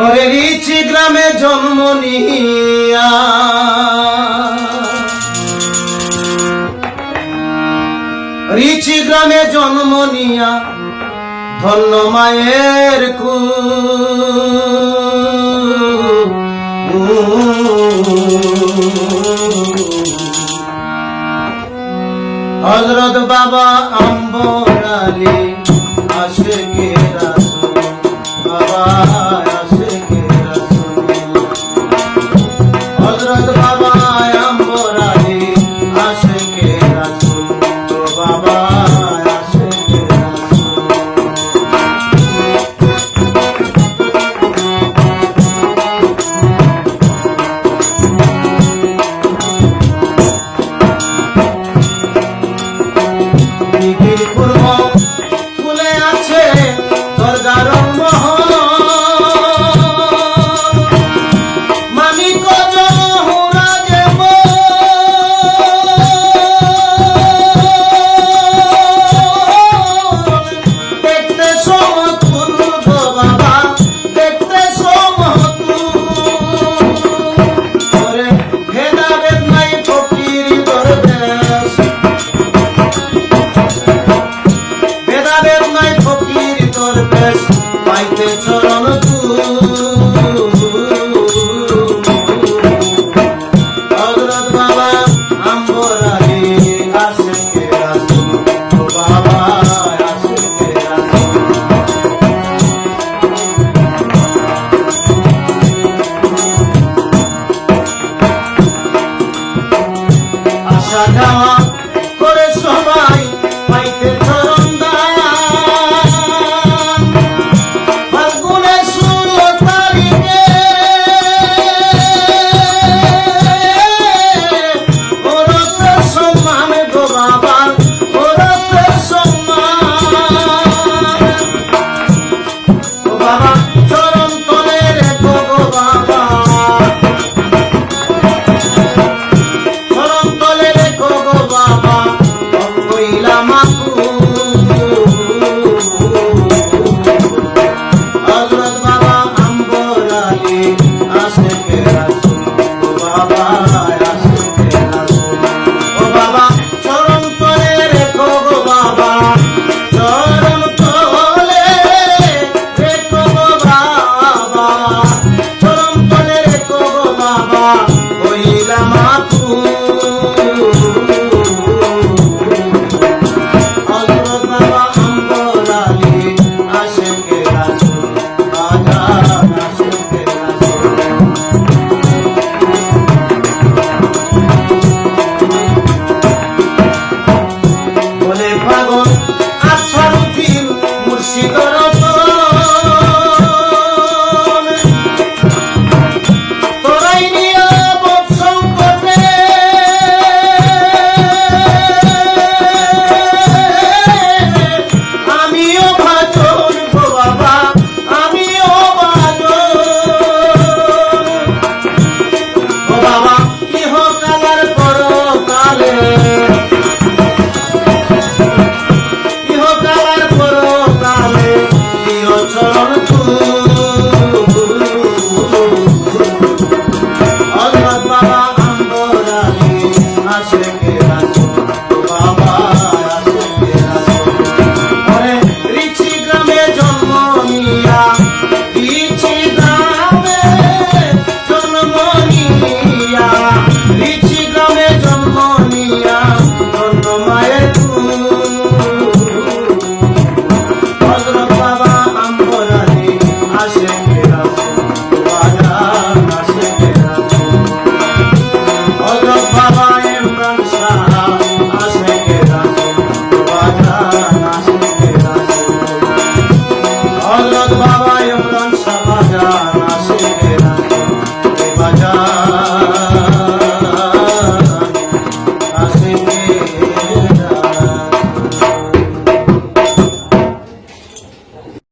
ওরে রিচি গ্রামে জন্ম নিয়া। রিচি গ্রামে জন্ম নিয়া ধন্য মায়ের কু। হজরত বাবা আম্বর আলী পাইতে চরণ oye la mapa. más